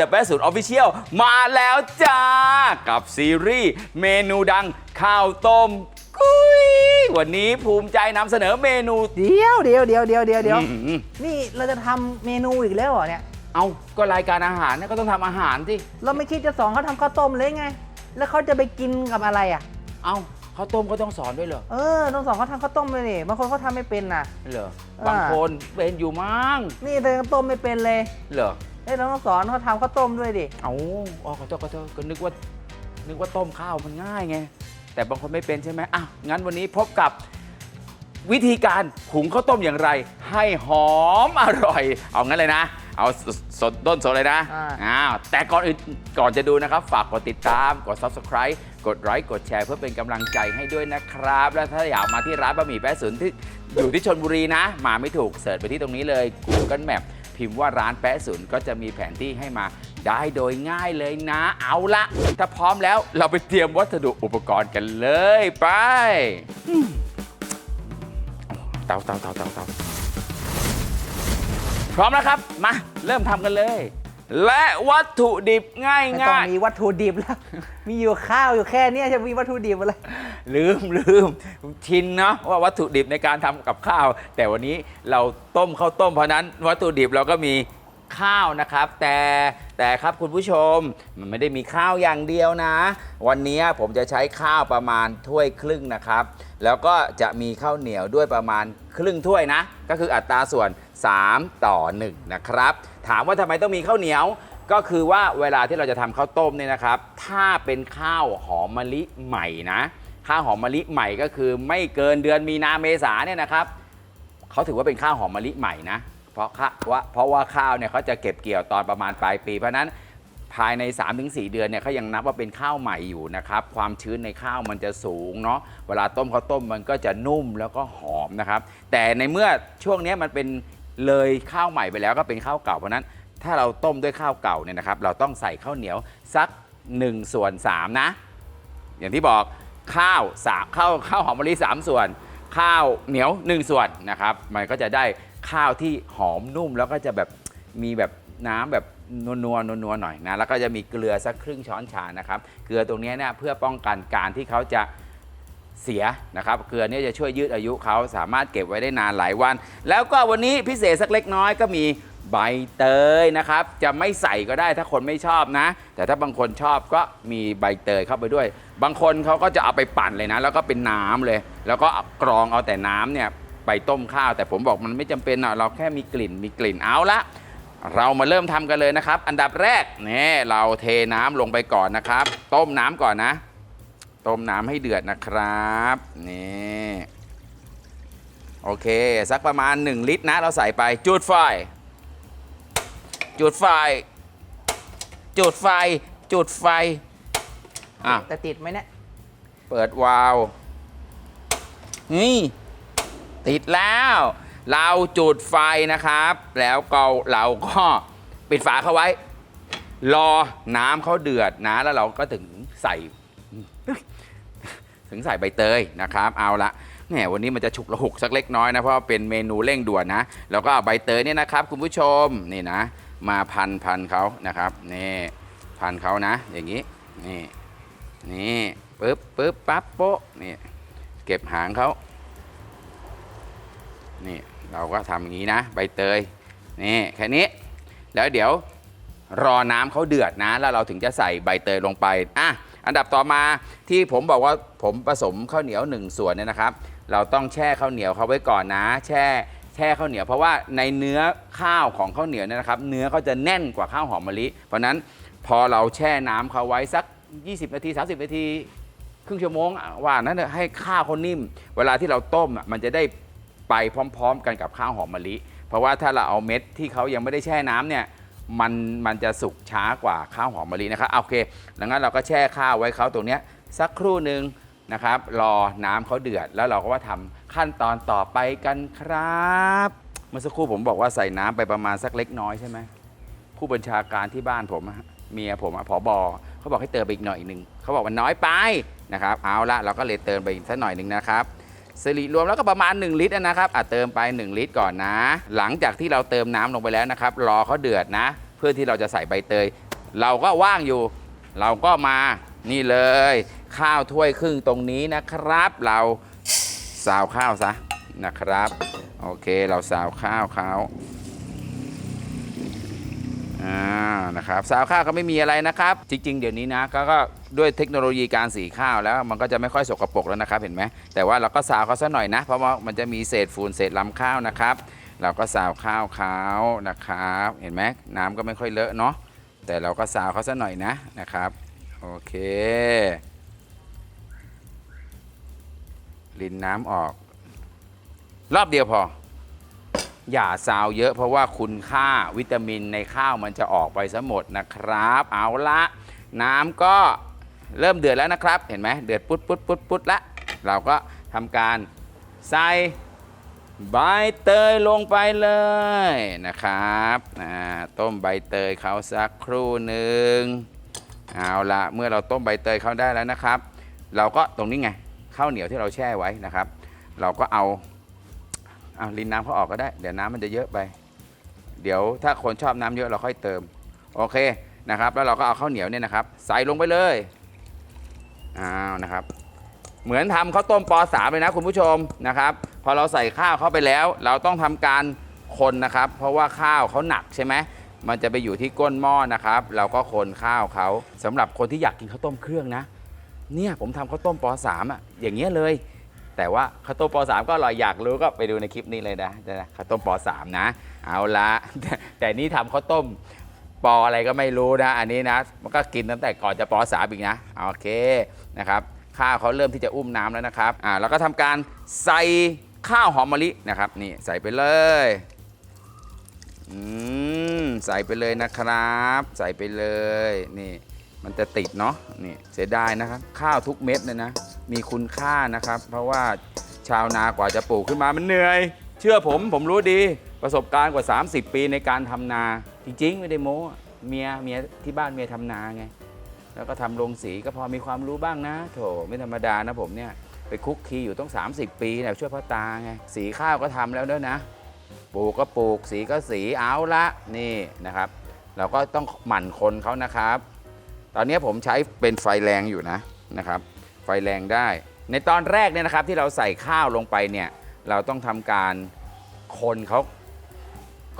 The Best สูตร Official มาแล้วจ้า กับซีรีส์เมนูดังข้าวต้มกุยวันนี้ภูมิใจนำเสนอเมนู เดี๋ยวเดี๋ยวเดี๋ยวเดี๋ยวเดี๋ยวเดี๋ยวอืม นี่เราจะทำเมนูอีกแล้วเหรอเนี่ย เอาก็รายการอาหารเนี่ยก็ต้องทำอาหารสิเราไม่คิดจะสอนเขาทำข้าวต้มเลยไง แล้วเขาจะไปกินกับอะไรอะ เอาข้าวต้มก็ต้องสอนด้วยเหรอเออต้องสอนเขาทำข้าวต้มเลยนี่บางคนเขาทำไม่เป็นน่ะ เหรออ่าบางคนเป็นอยู่มั้งนี่เธอต้มไม่เป็นเลย เหรอ เอ้ยเราต้องสอนเขาทำข้าวต้มด้วยดิ เอาอ๋อขอโทษขอโทษก็นึกว่า นึกว่าต้มข้าวมันง่ายไง แต่บางคนไม่เป็นใช่ไหมอะ งั้นวันนี้พบกับวิธีการหุงข้าวต้มอย่างไร ให้หอมอร่อย เอางั้นเลยนะ เอาสสดต้นสดเลยนะอ่า อ้าวแต่ก่อนอื่นก่อนจะดูนะครับ ฝากกดติดตาม กด subscribe กดไลค์กดแชร์เพื่อเป็นกำลังใจให้ด้วยนะครับ และถ้าอยากมาที่ร้านบะหมี่แป๊ะศูนย์ที่อยู่ที่ชนบุรีนะ มาไม่ถูกเสิร์ชไปที่ตรงนี้เลย Google Map พิมพ์ว่าร้านแปะศูนย์ก็จะมีแผนที่ให้มาได้โดยง่ายเลยนะเอาละถ้าพร้อมแล้วเราไปเตรียมวัสดุอุปกรณ์กันเลยไปเตาเตาเตาเตาเตาพร้อมแล้วครับ มา เริ่มทำกันเลย และวัตถุดิบง่ายไม่ต้องง่ายมีวัตถุดิบแล้ว มีอยู่ข้าวอยู่แค่เนี้ยจะมีวัตถุดิบอะไร ลืมลืมชินเนาะว่าวัตถุดิบในการทำกับข้าว แต่วันนี้เราต้มข้าวต้มเพราะฉะนั้นวัตถุดิบเราก็มีข้าวนะครับ แต่แต่ครับคุณผู้ชมมันไม่ได้มีข้าวอย่างเดียวนะ วันนี้ผมจะใช้ข้าวประมาณถ้วยครึ่งนะครับ แล้วก็จะมีข้าวเหนียวด้วยประมาณครึ่งถ้วยนะ ก็คืออัตราส่วน 3 ต่อ 1 นะครับ ถามว่าทำไมต้องมีข้าวเหนียว ก็คือว่าเวลาที่เราจะทำข้าวต้มเนี่ยนะครับ ถ้าเป็นข้าวหอมมะลิใหม่นะ ข้าวหอมมะลิใหม่ก็คือไม่เกินเดือนมีนาเมษาเนี่ยนะครับเขาถือว่าเป็นข้าวหอมมะลิใหม่นะ เพราะข้าว่าเพราะว่าข้าวเนี่ยเขาจะเก็บเกี่ยวตอนประมาณปลายปี เพราะนั้นภายใน 3-4 เดือนเนี่ยเขายังนับว่าเป็นข้าวใหม่อยู่นะครับ ความชื้นในข้าวมันจะสูงเนาะเวลาต้มข้าวต้มมันก็จะนุ่มแล้วก็หอมนะครับ แต่ในเมื่อช่วงนี้มันเป็น เลยข้าวใหม่ไปแล้วก็เป็นข้าวเก่าเพราะนั้น ถ้าเราต้มด้วยข้าวเก่าเนี่ยนะครับ เราต้องใส่ข้าวเหนียวสัก1ส่วน3นะ อย่างที่บอกข้าวสามข้าวข้าวหอมมะลิสามส่วน ข้าวเหนียว 1 ส่วนนะครับ มันก็จะได้ข้าวที่หอมนุ่มแล้วก็จะแบบมีแบบน้ำแบบนัวนัวนัวนัวๆหน่อยนะแล้วก็จะมีเกลือสักครึ่งช้อนชานะครับ เกลือตรงนี้เนี่ยเพื่อป้องกันการที่เขาจะ เสียนะครับเกลือเนี่ยจะช่วยยืดอายุเขาสามารถเก็บไว้ได้นานหลายวัน แล้วก็วันนี้พิเศษสักเล็กน้อยก็มีใบเตยนะครับ จะไม่ใส่ก็ได้ถ้าคนไม่ชอบนะ แต่ถ้าบางคนชอบก็มีใบเตยเข้าไปด้วย บางคนเขาก็จะเอาไปปั่นเลยนะ แล้วก็เป็นน้ำเลย แล้วก็กรองเอาแต่น้ำเนี่ยไปต้มข้าว แต่ผมบอกมันไม่จำเป็นอะเราแค่มีกลิ่นมีกลิ่นเอาละเรามาเริ่มทำกันเลยนะครับ อันดับแรกนี่เราเทน้ำลงไปก่อนนะครับ ต้มน้ำก่อนนะ ต้มน้ำให้เดือดนะครับนี่โอเค สักประมาณ 1 ลิตรนะ เราใส่ไปจุดไฟ จุดไฟ จุดไฟ จุดไฟอะแต่ติดไหมเนี่ยเปิดวาล์วนี่ติดแล้ว เราจุดไฟนะครับ แล้วก็เราก็ปิดฝาเข้าไว้ รอน้ำเขาเดือดนะแล้วเราก็ถึงใส่ ถึงใส่ใบเตยนะครับ เอาละแหมวันนี้มันจะฉุกระหุกสักเล็กน้อยนะ เพราะว่าเป็นเมนูเร่งด่วนนะ แล้วก็เอาใบเตยเนี่ยนะครับ คุณผู้ชมนี่นะ มาพันพันเขานะครับนี่พันเขานะ อย่างนี้นี่นี่ปึ๊บปึ๊บปั๊บโป๊ะนี่เก็บหางเขานี่เราก็ทำอย่างนี้นะ ใบเตยนี่แค่นี้ แล้วเดี๋ยวรอน้ำเขาเดือดนะ แล้วเราถึงจะใส่ใบเตยลงไปอะ อันดับต่อมาที่ผมบอกว่าผมผสมข้าวเหนียวหนึ่งส่วนเนี่ยนะครับ เราต้องแช่ข้าวเหนียวเขาไว้ก่อนนะ แช่แช่ข้าวเหนียวเพราะว่าในเนื้อข้าวของข้าวเหนียวเนี่ยนะครับ เนื้อเขาจะแน่นกว่าข้าวหอมมะลิ เพราะนั้นพอเราแช่น้ำเขาไว้สัก 20 นาที 30 นาที ครึ่งชั่วโมงว่านั้นให้ข้าวเขานิ่ม เวลาที่เราต้มมันจะได้ไปพร้อม ๆ กันกับข้าวหอมมะลิ เพราะว่าถ้าเราเอาเม็ดที่เขายังไม่ได้แช่น้ำเนี่ย มันมันจะสุกช้ากว่าข้าวหอมมะลินะครับโอเคดังนั้นเราก็แช่ข้าวไว้เขาตรงเนี้ยสักครู่หนึ่งนะครับ รอน้ำเขาเดือด แล้วเราก็ว่าทำขั้นตอนต่อไปกันครับ เมื่อสักครู่ผมบอกว่าใส่น้ำไปประมาณสักเล็กน้อยใช่ไหมผู้บัญชาการที่บ้านผมเมียผมผอบอเขาบอกให้เติมไปอีกหน่อยหนึ่งเขาบอกมันน้อยไปนะครับ เอาละเราก็เลยเติมไปอีกสักหน่อยหนึ่งนะครับ สิริรวมแล้วก็ประมาณ 1 ลิตรนะครับอะเติมไป 1 ลิตรก่อนนะ หลังจากที่เราเติมน้ำลงไปแล้วนะครับ รอเขาเดือดนะ เพื่อที่เราจะใส่ใบเตย เราก็ว่างอยู่ เราก็มานี่เลย ข้าวถ้วยครึ่งตรงนี้นะครับ เราสาวข้าวซะนะครับ โอเคเราสาวข้าวเขา อ่านะครับสาวข้าวก็ไม่มีอะไรนะครับ จริง ๆ เดี๋ยวนี้นะก็ก็ด้วยเทคโนโลยีการสีข้าวแล้วมันก็จะไม่ค่อยสกปรกแล้วนะครับ เห็นไหมแต่ว่าเราก็สาวเขาซะหน่อยนะ เพราะว่ามันจะมีเศษฝุ่นเศษลำข้าวนะครับ เราก็สาวข้าวเขานะครับ เห็นไหมน้ำก็ไม่ค่อยเลอะเนาะแต่เราก็สาวเขาซะหน่อยนะนะครับโอเคลินน้ำออก รอบเดียวพอ อย่าซาวเยอะเพราะว่าคุณค่าวิตามินในข้าวมันจะออกไปซะหมดนะครับ เอาละ น้ำก็เริ่มเดือดแล้วนะครับ เห็นไหมเดือดปุ๊ดปุ๊ดปุ๊ดปุ๊ดละ เราก็ทำการใส่ใบเตยลงไปเลยนะครับอ่าต้มใบเตยเขาสักครู่หนึ่งเอาละเมื่อเราต้มใบเตยเขาได้แล้วนะครับ เราก็ตรงนี้ไงข้าวเหนียวที่เราแช่ไว้นะครับ เราก็เอา เอาลินน้ำเขาออกก็ได้ เดี๋ยวน้ำมันจะเยอะไป เดี๋ยวถ้าคนชอบน้ำเยอะเราค่อยเติม โอเคนะครับ แล้วเราก็เอาข้าวเหนียวเนี่ยนะครับ ใส่ลงไปเลยอ้าวนะครับ เหมือนทำข้าวต้มปอสามเลยนะคุณผู้ชมนะครับ พอเราใส่ข้าวเข้าไปแล้ว เราต้องทำการคนนะครับ เพราะว่าข้าวเขาหนักใช่ไหมมันจะไปอยู่ที่ก้นหม้อนะครับ เราก็คนข้าวเขาสำหรับคนที่อยากกินข้าวต้มเครื่องนะ เนี่ยผมทำข้าวต้มปอสามอะอย่างเงี้ยเลย แต่ว่าข้าวต้มป .3 ก็อร่อยอยากรู้ก็ไปดูในคลิปนี้เลยนะนะข้าวต้มป .3 นะ เอาละแต่นี่ทำข้าวต้มปออะไรก็ไม่รู้นะ อันนี้นะ มันก็กินตั้งแต่ก่อนจะป .3 อีกนะโอเคนะครับข้าวเขาเริ่มที่จะอุ้มน้ำแล้วนะครับอ่าแล้วก็ทำการใส่ข้าวหอมมะลินะครับนี่ใส่ไปเลยอืมใส่ไปเลยนะครับ ใส่ไปเลยนี่มันจะติดเนาะนี่เสียดายนะครับ ข้าวทุกเม็ดเลยนะ มีคุณค่านะครับ เพราะว่าชาวนากว่าจะปลูกขึ้นมามันเหนื่อย เชื่อผมผมรู้ดีประสบการณ์กว่า 30 ปีในการทำนา จริงๆ ไม่ได้โม้เมียเมียที่บ้านเมียทำนาไง แล้วก็ทำโรงสีก็พอมีความรู้บ้างนะ โถไม่ธรรมดานะผมเนี่ยไปคุกคีอยู่ต้อง 30 ปีเนี่ยช่วยพ่อตาไงสีข้าวก็ทำแล้วด้วยนะปลูกก็ปลูกสีก็สีเอาละนี่นะครับ เราก็ต้องหมั่นคนเขานะครับ ตอนนี้ผมใช้เป็นไฟแรงอยู่นะนะครับ ไฟแรงได้ ในตอนแรกเนี่ยนะครับที่เราใส่ข้าวลงไปเนี่ยเราต้องทำการคนเขา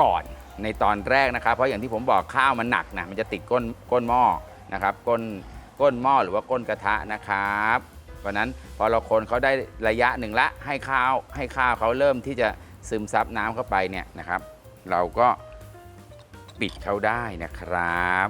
ก่อนในตอนแรกนะครับ เพราะอย่างที่ผมบอกข้าวมันหนักนะมันจะติดก้นก้นหม้อนะครับก้นก้นหม้อหรือว่าก้นกระทะนะครับเพราะนั้นพอเราคนเขาได้ระยะหนึ่งละให้ข้าวให้ข้าวเขาเริ่มที่จะซึมซับน้ำเข้าไปเนี่ยนะครับ เราก็ปิดเขาได้นะครับ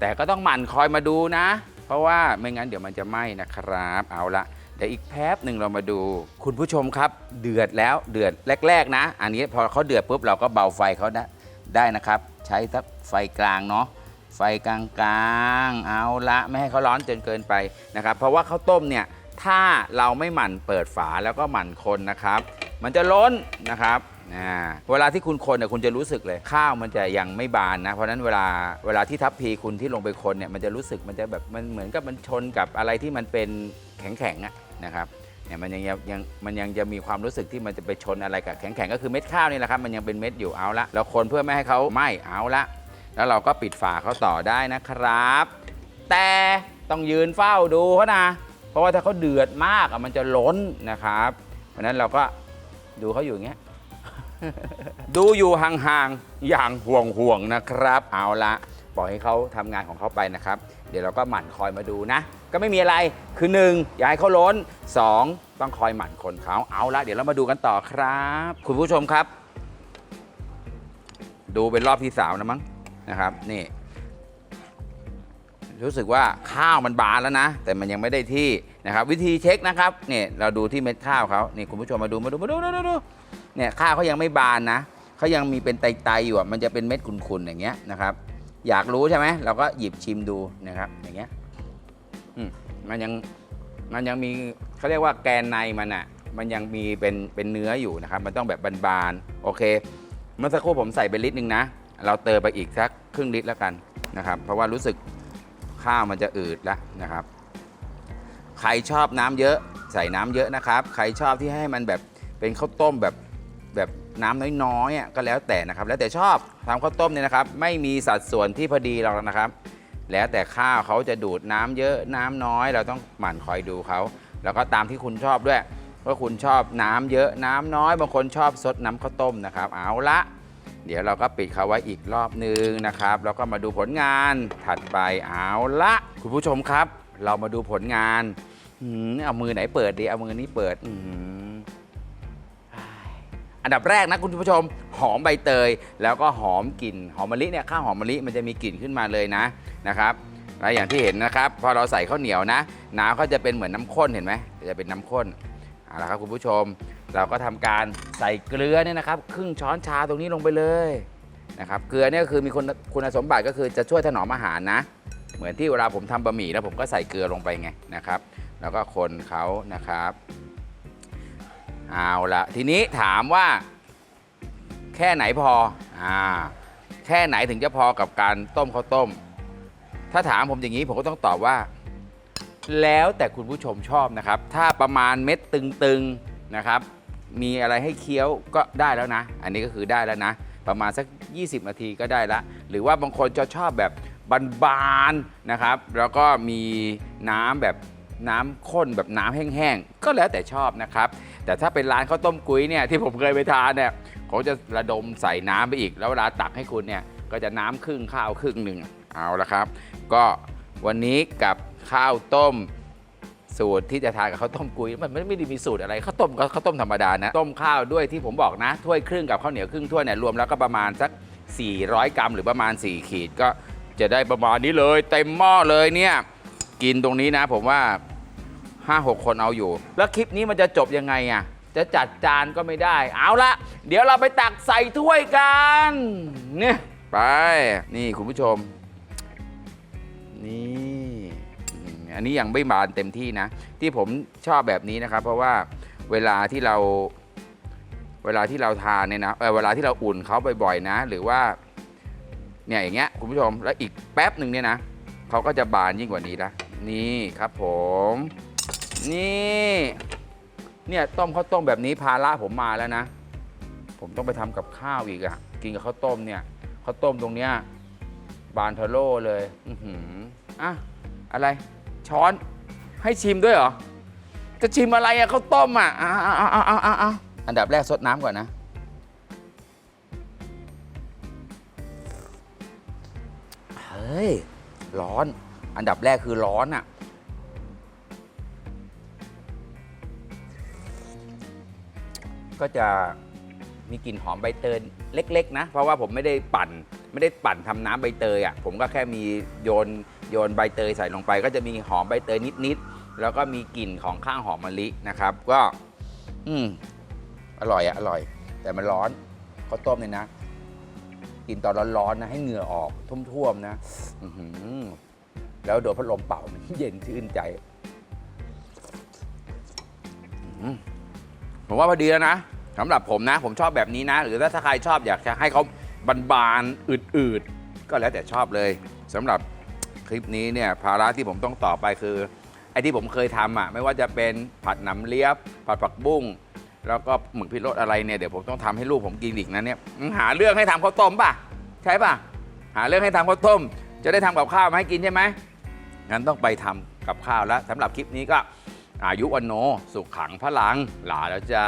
แต่ก็ต้องหมั่นคอยมาดูนะ เพราะว่าไม่งั้นเดี๋ยวมันจะไหม้นะครับ เอาละเดี๋ยวอีกแป๊บหนึ่งเรามาดู คุณผู้ชมครับ เดือดแล้วเดือดแรก ๆ นะ อันนี้พอเขาเดือดปุ๊บเราก็เบาไฟเขาได้ได้นะครับ ใช้ทักไฟกลางเนาะไฟกลางๆเอาละไม่ให้เขาร้อนจนเกินไปนะครับ เพราะว่าข้าวต้มเนี่ยถ้าเราไม่หมั่นเปิดฝาแล้วก็หมั่นคนนะครับ มันจะล้นนะครับ อ่าเวลาที่คุณคนเนี่ยคุณจะรู้สึกเลย ข้าวมันจะยังไม่บานนะเพราะฉะนั้นเวลาเวลาที่ทัพพีคุณที่ลงไปคนเนี่ยมันจะรู้สึกมันจะแบบมันเหมือนกับมันชนกับอะไรที่มันเป็นแข็งๆอะนะครับเนี่ยมันยังยังมันยังจะมีความรู้สึกที่มันจะไปชนอะไรกับแข็งๆก็คือเม็ดข้าวนี่แหละครับมันยังเป็นเม็ดอยู่เอาละเราคนเพื่อไม่ให้เขาไหม้เอาละแล้วเราก็ปิดฝาเขาต่อได้นะครับ แต่ต้องยืนเฝ้าดูเขานะเพราะว่าถ้าเขาเดือดมากอะมันจะล้นนะครับ เพราะนั้นเราก็ดูเขาอยู่อย่างเงี้ย ดูอยู่ห่างๆอย่างห่วงๆนะครับ เอาละปล่อยให้เขาทำงานของเขาไปนะครับ เดี๋ยวเราก็หมั่นคอยมาดูนะ ก็ไม่มีอะไรคือ 1. อย่าให้เขาล้น 2. ต้องคอยหมั่นคนเขาเอาละเดี๋ยวเรามาดูกันต่อครับ คุณผู้ชมครับ ดูเป็นรอบที่สามนะมั้งนะครับนี่รู้สึกว่าข้าวมันบานแล้วนะ แต่มันยังไม่ได้ที่นะครับ วิธีเช็คนะครับเนี่ยเราดูที่เม็ดข้าวเขานี่คุณผู้ชมมาดูมาดูมาดูดูดูดู เนี่ยข้าวเขายังไม่บานนะเขายังมีเป็นไตๆอยู่อะมันจะเป็นเม็ดขุ่นๆอย่างเงี้ยนะครับ อยากรู้ใช่ไหมเราก็หยิบชิมดูนะครับ อย่างเงี้ยอืมมันยังมันยังมีเขาเรียกว่าแกนในมันอะ มันยังมีเป็นเป็นเนื้ออยู่นะครับ มันต้องแบบบานๆโอเค เมื่อสักครู่ผมใส่ไปลิตรหนึงนะเราเติมไปอีกสักครึ่งลิตรแล้วกันนะครับ เพราะว่ารู้สึกข้าวมันจะอืดแล้วนะครับ ใครชอบน้ำเยอะใส่น้ำเยอะนะครับ ใครชอบที่ให้มันแบบเป็นข้าวต้มแบบ น้ำน้อยๆอะก็แล้วแต่นะครับ แล้วแต่ชอบทำข้าวต้มเนี่ยนะครับ ไม่มีสัดส่วนที่พอดีหรอกนะครับ แล้วแต่ข้าวเขาจะดูดน้ำเยอะน้ำน้อย เราต้องหมั่นคอยดูเขาแล้วก็ตามที่คุณชอบด้วยว่าคุณชอบน้ำเยอะน้ำน้อยบางคนชอบซดน้ำข้าวต้มนะครับ เอาละเดี๋ยวเราก็ปิดเขาไว้อีกรอบนึงนะครับ แล้วก็มาดูผลงานถัดไปเอาละคุณผู้ชมครับ เรามาดูผลงานอืมเอามือไหนเปิดดีเอามือนี้เปิดอืม อันดับแรกนะคุณผู้ชมหอมใบเตย แล้วก็หอมกลิ่นหอมมะลิเนี่ยข้าวหอมมะลิมันจะมีกลิ่นขึ้นมาเลยนะนะครับแล้วอย่างที่เห็นนะครับพอเราใส่ข้าวเหนียวนะ น้ำก็จะเป็นเหมือนน้ำข้นเห็นไหมจะเป็นน้ำข้นเอาละครับคุณผู้ชม เราก็ทำการใส่เกลือเนี่ยนะครับ ครึ่งช้อนชาตรงนี้ลงไปเลยนะครับเกลือเนี่ยคือมีคุณคุณสมบัติก็คือจะช่วยถนอมอาหารนะ เหมือนที่เวลาผมทำบะหมี่แล้วผมก็ใส่เกลือลงไปไงนะครับ แล้วก็คนเขานะครับ เอาละทีนี้ถามว่า แค่ไหนพออ่าแค่ไหนถึงจะพอกับการต้มข้าวต้ม ถ้าถามผมอย่างนี้ผมก็ต้องตอบว่า แล้วแต่คุณผู้ชมชอบนะครับ ถ้าประมาณเม็ดตึงๆนะครับ มีอะไรให้เคี้ยวก็ได้แล้วนะ อันนี้ก็คือได้แล้วนะ ประมาณสัก 20 นาทีก็ได้ละ หรือว่าบางคนจะชอบแบบบานๆนะครับ แล้วก็มีน้ำแบบน้ำข้นแบบน้ำแห้งๆ ก็แล้วแต่ชอบนะครับ แต่ถ้าเป็นร้านข้าวต้มกุ้ยเนี่ยที่ผมเคยไปทานเนี่ยเขาจะระดมใส่น้ำไปอีก แล้วเวลาตักให้คุณเนี่ยก็จะน้ำครึ่งข้าวครึ่งหนึ่งเอาละครับ ก็วันนี้กับข้าวต้มสูตรที่จะทานกับข้าวต้มกุ้ยมันไม่ได้มีสูตรอะไรข้าวต้มก็ข้าวต้มธรรมดานะต้มข้าวด้วยที่ผมบอกนะถ้วยครึ่งกับข้าวเหนียวครึ่งถ้วยเนี่ยรวมแล้วก็ประมาณสัก 400 กรัม หรือประมาณ 4 ขีดก็จะได้ประมาณนี้เลย เต็มหม้อเลยเนี่ยกินตรงนี้นะ ผมว่า 5-6คนเอาอยู่ แล้วคลิปนี้มันจะจบยังไงอะ จะจัดจานก็ไม่ได้ เอาละ เดี๋ยวเราไปตักใส่ถ้วยกัน เนี่ย ไป นี่คุณผู้ชม นี่อืมอันนี้ยังไม่บานเต็มที่นะ ที่ผมชอบแบบนี้นะครับ เพราะว่าเวลาที่เรา เวลาที่เราทานเนี่ยนะเออเวลาที่เราอุ่นเขาบ่อยๆนะ หรือว่า เนี่ยอย่างเงี้ยคุณผู้ชมแล้วอีกแป๊บหนึ่งเนี่ยนะเขาก็จะบานยิ่งกว่านี้ละนี่ครับผม นี่ เนี่ยต้มข้าวต้มแบบนี้ภาระผมมาแล้วนะ ผมต้องไปทำกับข้าวอีกอะกินกับข้าวต้มเนี่ยข้าวต้มตรงเนี้ยบานทาโร่เลย อือหืออะอะไร ช้อนให้ชิมด้วยเหรอ จะชิมอะไรอะข้าวต้มอะอะอะอะอะอะอะอันดับแรกซดน้ำก่อนนะ เฮ้ย ร้อน อันดับแรกคือร้อนอะ ก็จะมีกลิ่นหอมใบเตยเล็ก ๆ นะ เพราะว่าผมไม่ได้ปั่น ไม่ได้ปั่นทำน้ำใบเตยอะผมก็แค่มีโยนโยนใบเตยใส่ลงไป ก็จะมีหอมใบเตยนิดๆแล้วก็มีกลิ่นของข้างหอมมะลินะครับ ก็ อืมอร่อยอะอร่อย แต่มันร้อนข้าวต้มเนี่ยนะ กินตอนร้อนๆนะ ให้เหงื่อออกท่วมๆนะอือหือแล้วโดนพัดลมเป่ามัน เย็นชื่นใจอืม ผมว่าพอดีแล้วนะสำหรับผมนะ ผมชอบแบบนี้นะ หรือถ้าใครชอบอยากจะให้เขาบานๆอืดๆ ก็แล้วแต่ชอบเลยสำหรับคลิปนี้เนี่ยภาระที่ผมต้องต่อไปคือไอ้ที่ผมเคยทำอะไม่ว่าจะเป็นผัดหนำเลียบ ผัดผักบุ้งแล้วก็หมึกพิรสอะไรเนี่ยเดี๋ยวผมต้องทำให้ลูกผมกินอีกนะเนี่ยมึงหาเรื่องให้ทำข้าวต้มป่ะ ใช่ป่ะ หาเรื่องให้ทำข้าวต้ม จะได้ทำกับข้าวมาให้กินใช่ไหมงั้นต้องไปทำกับข้าวแล้วสำหรับคลิปนี้ก็ อายุวันโน สุขขังพลังลาแล้วจ้า